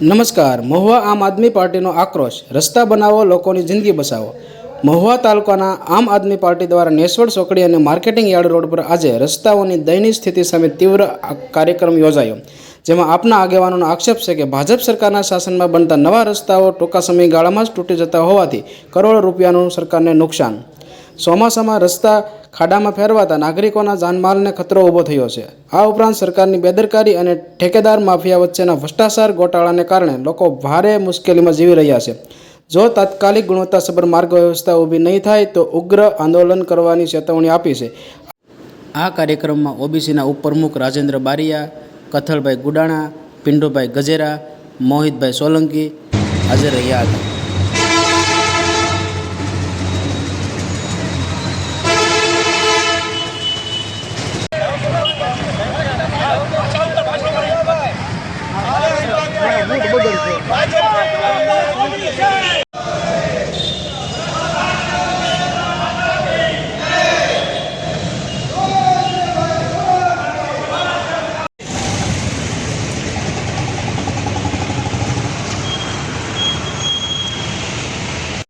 નમસ્કાર, મહુવા આમ આદમી પાર્ટીનો આક્રોશ, રસ્તા બનાવો, લોકોની જિંદગી બચાવો મહુવા તાલુકાના આમ આદમી પાર્ટી દ્વારા નેસવડ ચોકડી અને માર્કેટિંગ યાર્ડ રોડ પર આજે રસ્તાઓની દયનીય સ્થિતિ સામે તીવ્ર કાર્યક્રમ યોજાયો, જેમાં આપના આગેવાનોનો આક્ષેપ છે કે ભાજપ સરકારના શાસનમાં બનતા નવા રસ્તાઓ ટૂંકા સમયગાળામાં જ તૂટી જતા હોવાથી કરોડો રૂપિયાનું સરકારને નુકસાન ચોમાસામાં રસ્તા ખાડામાં ફેરવાતા નાગરિકોના જાનમાલને ખતરો ઊભો થયો છે. આ ઉપરાંત સરકારની બેદરકારી અને ઠેકેદાર માફિયા વચ્ચેના ભ્રષ્ટાચાર ગોટાળાને કારણે લોકો ભારે મુશ્કેલીમાં જીવી રહ્યા છે. જો તાત્કાલિક ગુણવત્તાસભર માર્ગ વ્યવસ્થા ઊભી નહીં થાય તો ઉગ્ર આંદોલન કરવાની ચેતવણી આપી છે. આ કાર્યક્રમમાં ઓબીસીના ઉપપ્રમુખ રાજેન્દ્ર બારિયા, કથલભાઈ ગુડાણા, પિંડુભાઈ ગજેરા, મોહિતભાઈ સોલંકી હાજર રહ્યા હતા. Let's go!